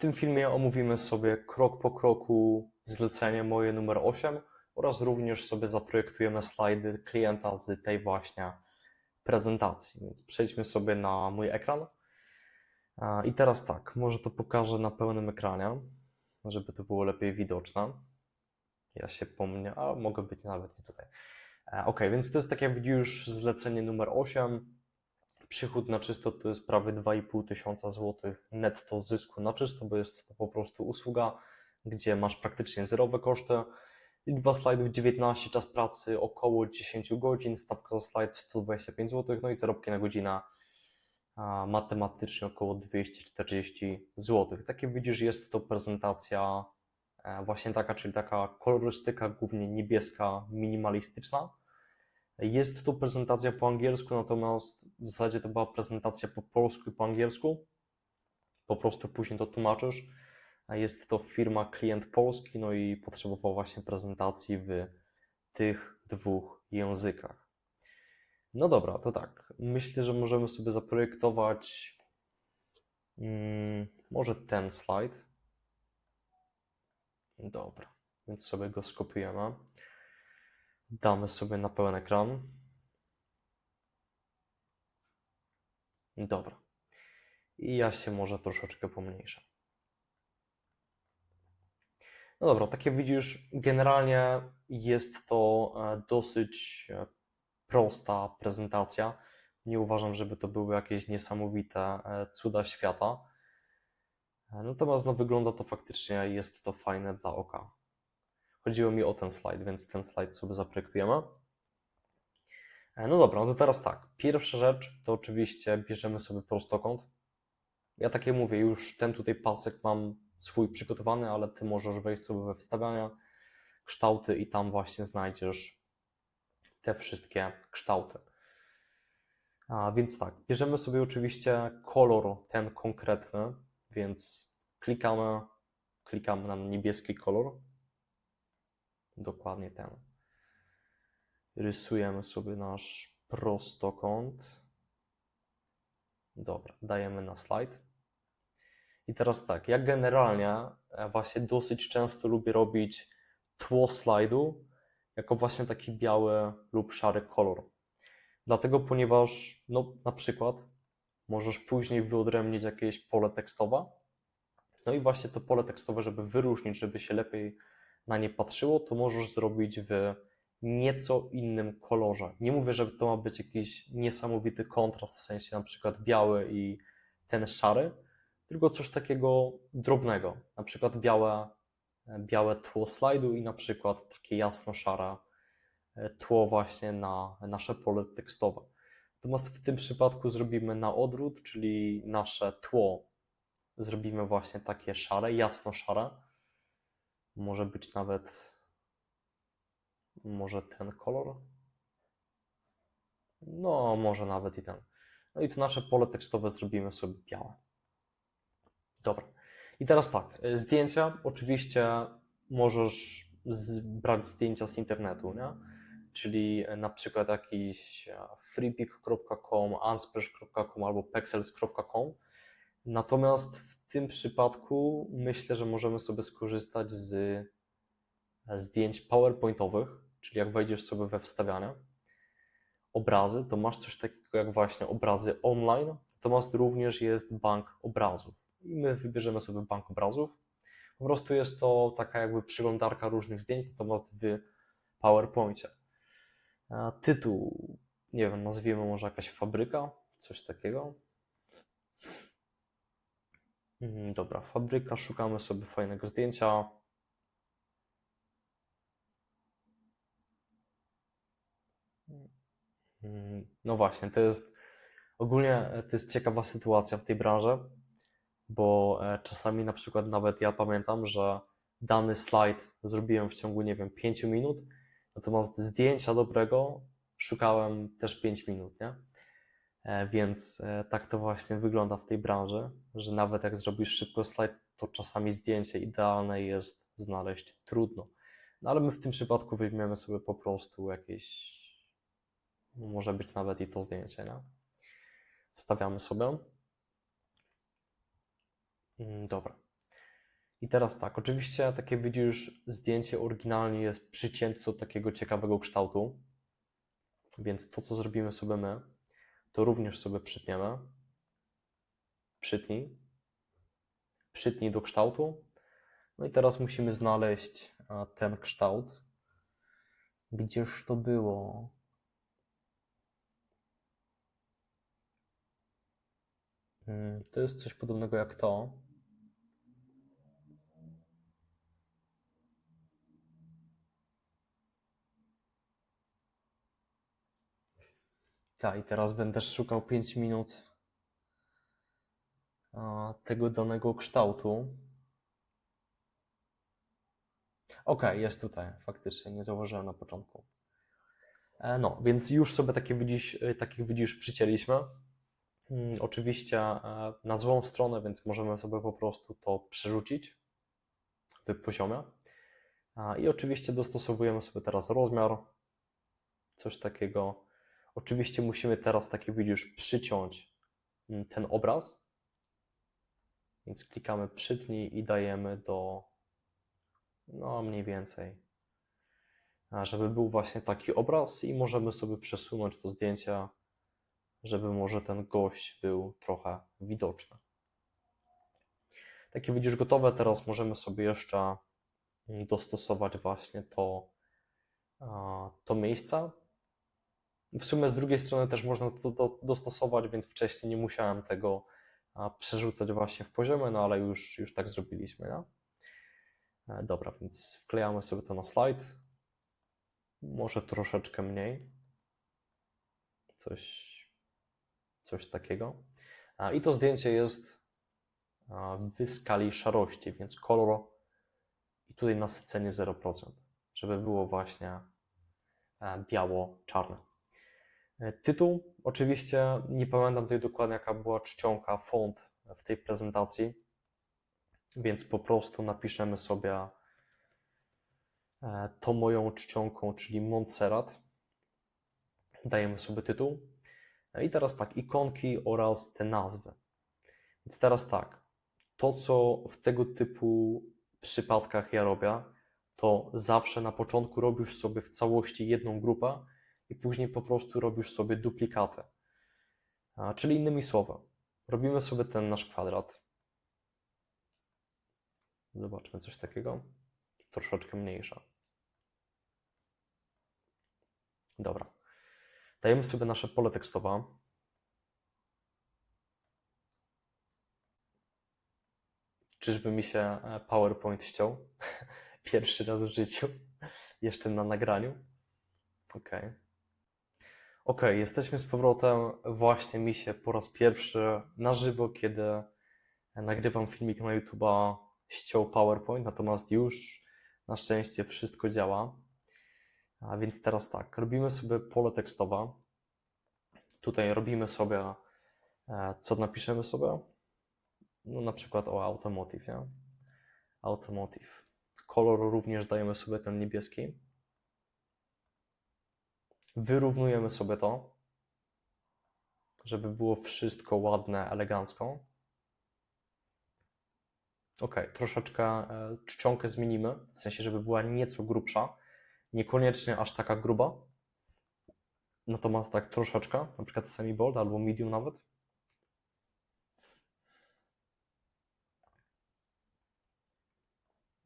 tym filmie omówimy sobie krok po kroku zlecenie moje numer 8 oraz również sobie zaprojektujemy slajdy klienta z tej właśnie prezentacji. Więc przejdźmy sobie na mój ekran. I teraz tak, może to pokażę na pełnym ekranie, żeby to było lepiej widoczne. Ja się pomnę, a mogę być nawet i tutaj. E, Ok, więc to jest tak jak widzisz zlecenie numer 8. Przychód na czysto to jest prawie 2,5 tysiąca złotych netto zysku na czysto, bo jest to po prostu usługa, gdzie masz praktycznie zerowe koszty. Liczba slajdów 19, czas pracy około 10 godzin, stawka za slajd 125 zł, no i zarobki na godzinę matematycznie około 240 zł. Tak jak widzisz, jest to prezentacja e, właśnie taka, czyli taka kolorystyka głównie niebieska, minimalistyczna. Jest to prezentacja po angielsku, natomiast w zasadzie to była prezentacja po polsku i po angielsku. Po prostu później to tłumaczysz. Jest to firma klient polski, no i potrzebował właśnie prezentacji w tych dwóch językach. No dobra, to tak. Myślę, że możemy sobie zaprojektować mm, może ten slajd. Dobra, więc sobie go skopiujemy. Damy sobie na pełen ekran. Dobra. I ja się może troszeczkę pomniejszę. No dobra, tak jak widzisz, generalnie jest to e, dosyć e, prosta prezentacja. Nie uważam, żeby to były jakieś niesamowite e, cuda świata. Natomiast no, wygląda to faktycznie, jest to fajne dla oka. Chodziło mi o ten slajd, więc ten slajd sobie zaprojektujemy. E, No dobra, no to teraz tak. Pierwsza rzecz to oczywiście bierzemy sobie prostokąt. Ja takie mówię, już ten tutaj pasek mam swój przygotowany, ale ty możesz wejść sobie we wstawiania, kształty i tam właśnie znajdziesz te wszystkie kształty. A więc tak, bierzemy sobie oczywiście kolor ten konkretny, więc klikamy, klikamy na niebieski kolor. Dokładnie ten. Rysujemy sobie nasz prostokąt. Dobra, dajemy na slajd. I teraz tak, ja generalnie e, właśnie dosyć często lubię robić tło slajdu jako właśnie taki biały lub szary kolor. Dlatego, ponieważ no, na przykład możesz później wyodrębnić jakieś pole tekstowe. No i właśnie to pole tekstowe, żeby wyróżnić, żeby się lepiej na nie patrzyło, to możesz zrobić w nieco innym kolorze. Nie mówię, że to ma być jakiś niesamowity kontrast, w sensie na przykład biały i ten szary, tylko coś takiego drobnego. Na przykład białe, białe tło slajdu i na przykład takie jasno-szare tło właśnie na nasze pole tekstowe. Natomiast w tym przypadku zrobimy na odwrót, czyli nasze tło zrobimy właśnie takie szare, jasno-szare. Może być nawet może ten kolor. No, może nawet i ten. No i tu nasze pole tekstowe zrobimy sobie białe. Dobra. I teraz tak, y, zdjęcia oczywiście możesz brać zdjęcia z internetu, nie? Czyli y, na przykład jakiś e, freepik.com, unsplash.com albo pexels.com. Natomiast w tym przypadku myślę, że możemy sobie skorzystać z e, zdjęć PowerPointowych, czyli jak wejdziesz sobie we wstawiania, obrazy, to masz coś takiego jak właśnie obrazy online, natomiast również jest bank obrazów. I my wybierzemy sobie bank obrazów. Po prostu jest to taka jakby przeglądarka różnych zdjęć, natomiast w PowerPoincie. A Tytuł, nie wiem, nazwijmy może jakaś fabryka, coś takiego. Mhm, Dobra, fabryka, szukamy sobie fajnego zdjęcia. Mm, No właśnie, to jest ogólnie e, to jest ciekawa sytuacja w tej branży, bo e, czasami na przykład nawet ja pamiętam, że dany slajd zrobiłem w ciągu, nie wiem, 5 minut, natomiast zdjęcia dobrego szukałem też 5 minut, nie? E, Więc e, tak to właśnie wygląda w tej branży, że nawet jak zrobisz szybko slajd, to czasami zdjęcie idealne jest znaleźć trudno. No ale my w tym przypadku weźmiemy sobie po prostu jakieś, no może być nawet i to zdjęcie, nie? Wstawiamy sobie. Mm, Dobra. I teraz tak, oczywiście, takie widzisz, zdjęcie oryginalnie jest przycięte do takiego ciekawego kształtu, więc to, co zrobimy sobie my, to również sobie przytniemy. Przytnij. Przytnij do kształtu. No i teraz musimy znaleźć a, ten kształt. Gdzież to było? Mm, To jest coś podobnego jak to. Tak, i teraz będę szukał 5 minut tego danego kształtu. Ok, jest tutaj, faktycznie, nie zauważyłem na początku. E, No, więc już sobie widzisz, e, takich widzisz przycięliśmy. Mm, Oczywiście e, na złą stronę, więc możemy sobie po prostu to przerzucić w poziomie. I oczywiście dostosowujemy sobie teraz rozmiar, coś takiego. Oczywiście musimy teraz, takie widzisz, przyciąć mm, ten obraz. Więc klikamy przytnij i dajemy do, no mniej więcej, żeby był właśnie taki obraz i możemy sobie przesunąć to zdjęcia, żeby może ten gość był trochę widoczny. Takie widzisz gotowe, teraz możemy sobie jeszcze mm, dostosować właśnie to, to miejsce. W sumie z drugiej strony też można to do, dostosować, więc wcześniej nie musiałem tego przerzucać właśnie w poziomie, no ale już, już tak zrobiliśmy? E, Dobra, więc wklejamy sobie to na slajd. Może troszeczkę mniej. Coś, coś takiego. A, I to zdjęcie jest a, w skali szarości, więc kolor i tutaj nasycenie 0%, żeby było właśnie e, biało-czarne. E, Tytuł, oczywiście nie pamiętam tutaj dokładnie jaka była czcionka, font w tej prezentacji, więc po prostu napiszemy sobie e, to moją czcionką, czyli Montserrat. Dajemy sobie tytuł. E, I teraz tak, ikonki oraz te nazwy. Więc teraz tak, to co w tego typu przypadkach ja robię, to zawsze na początku robisz sobie w całości jedną grupę i później po prostu robisz sobie duplikatę. Czyli innymi słowy, robimy sobie ten nasz kwadrat. Zobaczmy coś takiego. Troszeczkę mniejsza. Dobra. Dajemy sobie nasze pole tekstowe. Czyżby mi się e, PowerPoint ściął? Pierwszy raz w życiu. Jeszcze na nagraniu. Okej. Ok, jesteśmy z powrotem. Właśnie mi się po raz pierwszy na żywo, kiedy nagrywam filmik na YouTube'a, ściął PowerPoint, natomiast już na szczęście wszystko działa. A więc teraz tak, robimy sobie pole tekstowe. Tutaj robimy sobie, e, co napiszemy sobie? No na przykład o automotive, nie? Automotive. Kolor również dajemy sobie ten niebieski. Wyrównujemy sobie to, żeby było wszystko ładne, elegancko. Ok, troszeczkę e, czcionkę zmienimy, w sensie, żeby była nieco grubsza, niekoniecznie aż taka gruba. Natomiast tak troszeczkę, na przykład semi-bold albo medium nawet.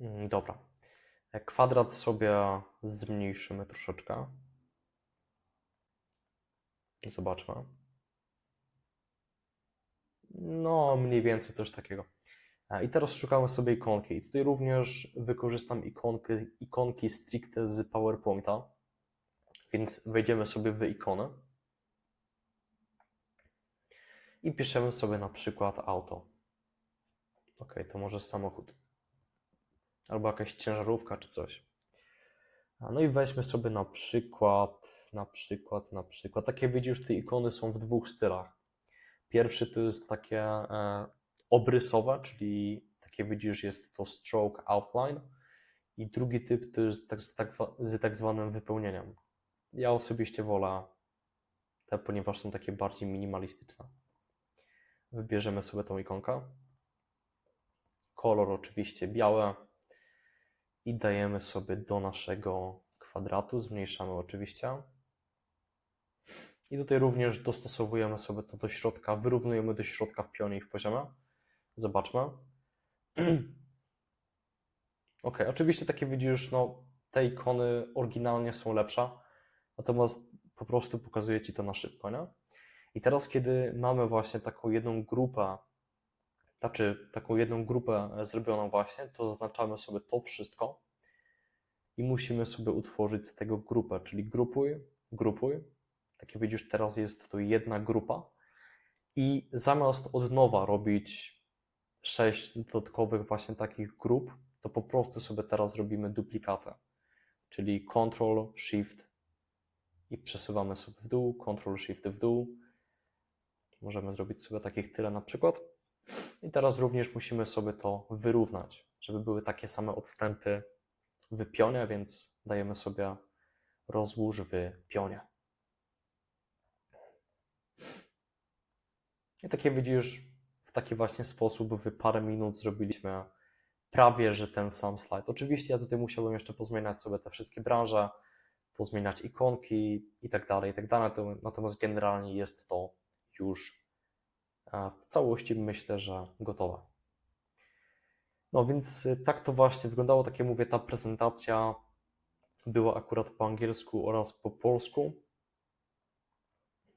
Mm, Dobra. E, Kwadrat sobie zmniejszymy troszeczkę. Zobaczmy. No, mniej więcej coś takiego. E, I teraz szukamy sobie ikonki. I tutaj również wykorzystam ikonki, ikonki stricte z PowerPointa. Więc wejdziemy sobie w ikonę i piszemy sobie na przykład auto. Ok, to może samochód. Albo jakaś ciężarówka czy coś. No i weźmy sobie na przykład, na przykład, na przykład. Takie widzisz, te ikony są w dwóch stylach. Pierwszy to jest takie e, obrysowe, czyli takie widzisz, jest to stroke outline. I drugi typ to jest tak, z, tak, z tak zwanym wypełnieniem. Ja osobiście wolę te, ponieważ są takie bardziej minimalistyczne. Wybierzemy sobie tą ikonkę. kolor oczywiście białe i dajemy sobie do naszego kwadratu, zmniejszamy oczywiście. I tutaj również dostosowujemy sobie to do środka, wyrównujemy do środka w pionie i w poziomie. Zobaczmy. Ok, oczywiście takie widzisz, no te ikony oryginalnie są lepsze, natomiast po prostu pokazuję Ci to na szybko, nie? I teraz, kiedy mamy właśnie taką jedną grupę, znaczy taką jedną grupę zrobioną właśnie, to zaznaczamy sobie to wszystko i musimy sobie utworzyć z tego grupę, czyli grupuj, grupuj. Tak jak widzisz, teraz jest to jedna grupa i zamiast od nowa robić sześć dodatkowych właśnie takich grup, to po prostu sobie teraz robimy duplikatę, czyli Ctrl, Shift i przesuwamy sobie w dół, Ctrl, Shift w dół. Możemy zrobić sobie takich tyle na przykład. I teraz również musimy sobie to wyrównać, żeby były takie same odstępy w pionie, więc dajemy sobie rozłóż w pionie. I takie widzisz, w taki właśnie sposób w parę minut zrobiliśmy prawie, że ten sam slajd. Oczywiście ja tutaj musiałbym jeszcze pozmieniać sobie te wszystkie branże, pozmieniać ikonki i tak dalej, i tak dalej. Natomiast generalnie jest to już w całości myślę, że gotowe. No więc y, tak to właśnie wyglądało, tak jak mówię, ta prezentacja była akurat po angielsku oraz po polsku.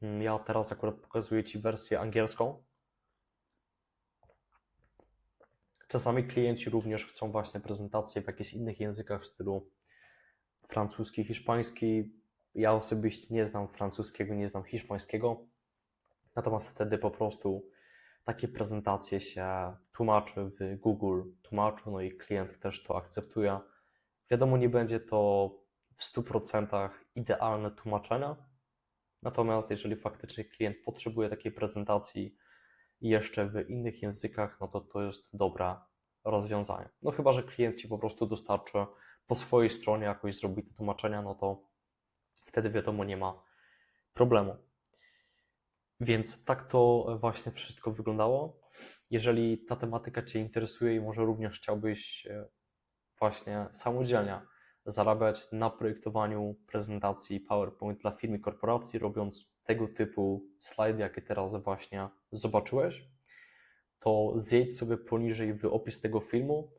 Mm, Ja teraz akurat pokazuję Ci wersję angielską. Czasami klienci również chcą właśnie prezentacje w jakichś innych językach w stylu francuski, hiszpański. Ja osobiście nie znam francuskiego, nie znam hiszpańskiego. Natomiast wtedy po prostu takie prezentacje się tłumaczy w Google tłumaczu, no i klient też to akceptuje. Wiadomo, nie będzie to w 100% idealne tłumaczenia, natomiast jeżeli faktycznie klient potrzebuje takiej prezentacji jeszcze w innych językach, no to to jest dobre rozwiązanie. No chyba, że klient Ci po prostu dostarczy po swojej stronie jakoś zrobi te tłumaczenia, no to wtedy wiadomo, nie ma problemu. Więc tak to właśnie wszystko wyglądało. Jeżeli ta tematyka Cię interesuje i może również chciałbyś e, właśnie samodzielnie zarabiać na projektowaniu prezentacji PowerPoint dla firmy korporacji, robiąc tego typu slajdy, jakie teraz właśnie zobaczyłeś, to zjedź sobie poniżej w opis tego filmu.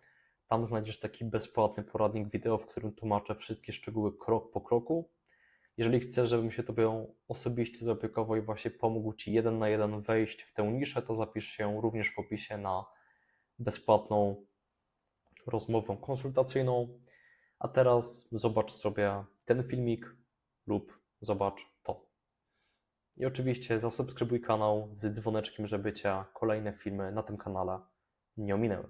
Tam znajdziesz taki bezpłatny poradnik wideo, w którym tłumaczę wszystkie szczegóły krok po kroku. Jeżeli chcesz, żebym się Tobie osobiście zaopiekował i właśnie pomógł Ci jeden na jeden wejść w tę niszę, to zapisz się również w opisie na bezpłatną rozmowę konsultacyjną. A teraz zobacz sobie ten filmik lub zobacz to. I oczywiście zasubskrybuj kanał z dzwoneczkiem, żeby Cię kolejne filmy na tym kanale nie ominęły.